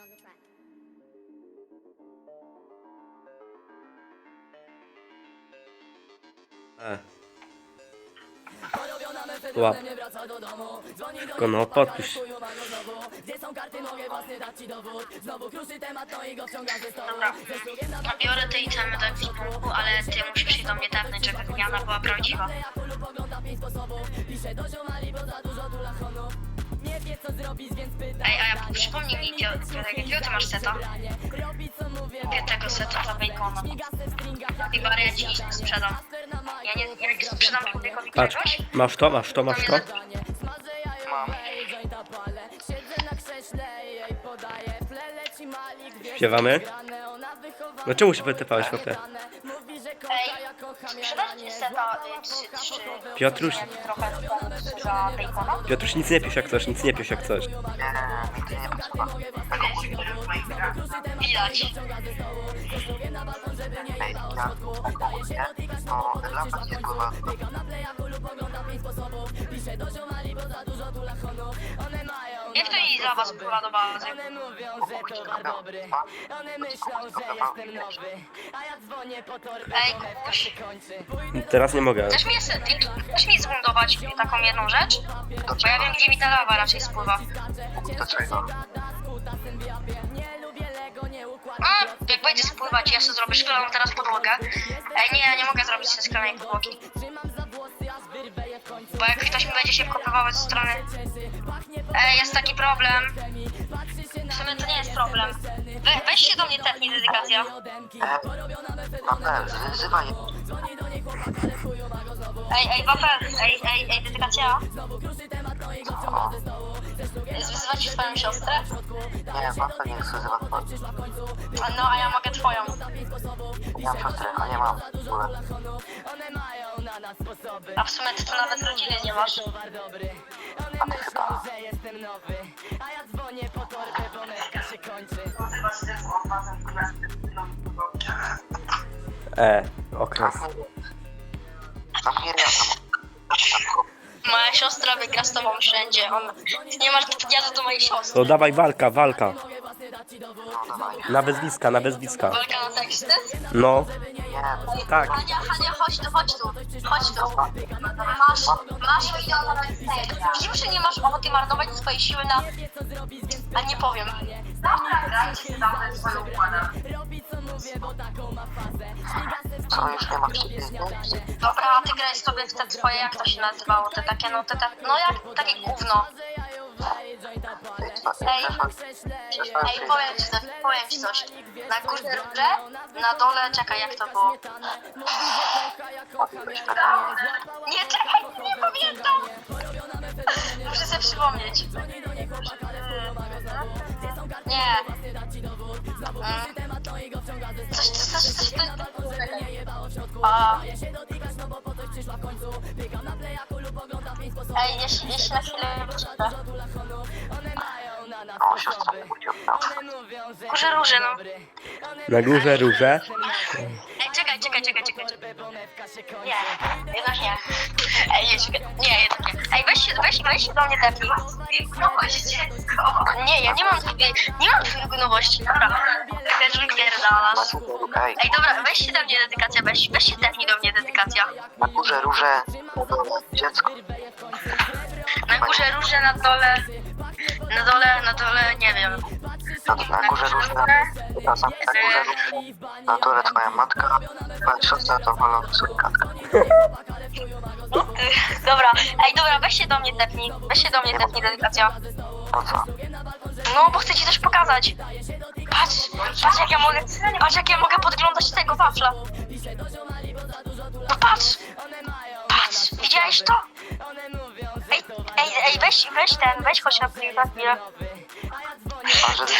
on the track. E. Łap. Tylko no, podpisz. Dobra, biorę te itemy do ekwipunku, ale ty musisz się do mnie tepnąć, żeby wymiana była prawdziwa. Ej, a ja przypomnij mi, Piotr, jakiego ty masz seta? Piątego seta za bacona. I bary ja ci nic nie sprzedam. Ja nie, ja nie sprzedam człowiekowi Patrz, czegoś? masz to, masz to, masz to. Mam. Śpiewamy. No czemu się wytypałeś, chłopie? Ej, ci seta, y, czy, czy Piotruś, trochę za bacona? Piotruś, nic nie pisz jak coś, nic nie pisz jak coś. Nie, mi to nie potrzeba. Tego musisz w moich grach. Widać. Ej, ja taką mówię, to lata nie spływa. Jak to i za was pływa do bazy? Ej, kuś, Teraz nie mogę. chcesz mi, chcesz mi zbundować taką jedną rzecz? Bo ja wiem, gdzie mi ta lawa raczej spływa. Do czego? A, jak będzie spływać, ja sobie zrobię szklaną teraz podłogę. Ej, nie, ja nie mogę zrobić sobie szklanej podłogi. Bo jak ktoś mi będzie się wkopywał ze strony... Ej, jest taki problem. W sumie to nie jest problem. We, weź się do mnie tepnij, dedykacja. Papel, zrywaj. Ej, ej, wafel, ej, ej, ej, dedykacja. O, Zwyzywać swoją siostrę? nie, papel nie chce zrywać. A No, a ja mogę twoją. Ja mam siostrę, a nie mam. W ogóle. A w sumie ty to nawet rodziny nie masz. A ty chyba. E, okres. Moja siostra wygra z tobą wszędzie. On... Ty nie masz jadę do mojej siostry. To dawaj walka, walka. Na wezwiska, na wezwiska. Walka na teksty? No, Nie, tak. Hania, Hania, chodź tu, chodź tu. Chodź tu. Masz, masz milion Widzimy, że nie masz ochoty marnować swojej siły na... A nie powiem. co już nie ma wtedy. Dobra, a ty graj sobie w te twoje, jak to się nazywało, te takie, no te, te no jak, takie gówno. Ej, ej, powiem ci coś, powiem ci coś. Na górze róże, na dole, czekaj, jak to było. Nie, czekaj, nie pamiętam. Muszę sobie przypomnieć. Nie. Mm. Coś, coś, coś, coś, a... Ej, jeśli, jeśli na chwilę wyczytę. O, siostra pójdzie Górze róże, no. Na górze róże. Ej, czekaj, czekaj, czekaj, czekaj. Nie, jednak nie. Ej, czekaj. Nie, jednak nie. Ej, weź się, weź, weź się do mnie tepnij. Nie, ja nie mam twojej, nie mam twojej gotowości, dobra. Też wypierdalasz. Ej, Ej, dobra, weź się do mnie dedykacja, weź, weź się tepnij do mnie dedykacja. na górze róże. Dziecko. Na górze róże, na dole, na dole, na dole, nie wiem. Na, na górze róże. Przepraszam, na górze róże. Na dole twoja matka. Twoja siostra to wolna córka. Dobra, ej, dobra, weź się do mnie tepnij, weź się do mnie tepnij dedykacja. Po co? No, bo chcę ci coś pokazać. Patrz, patrz jak ja mogę, patrz jak ja mogę podglądać tego wafla. No patrz, patrz, widziałeś to? Ej, ej, ej, weź, weź ten, weź chodź na chwilę, żeby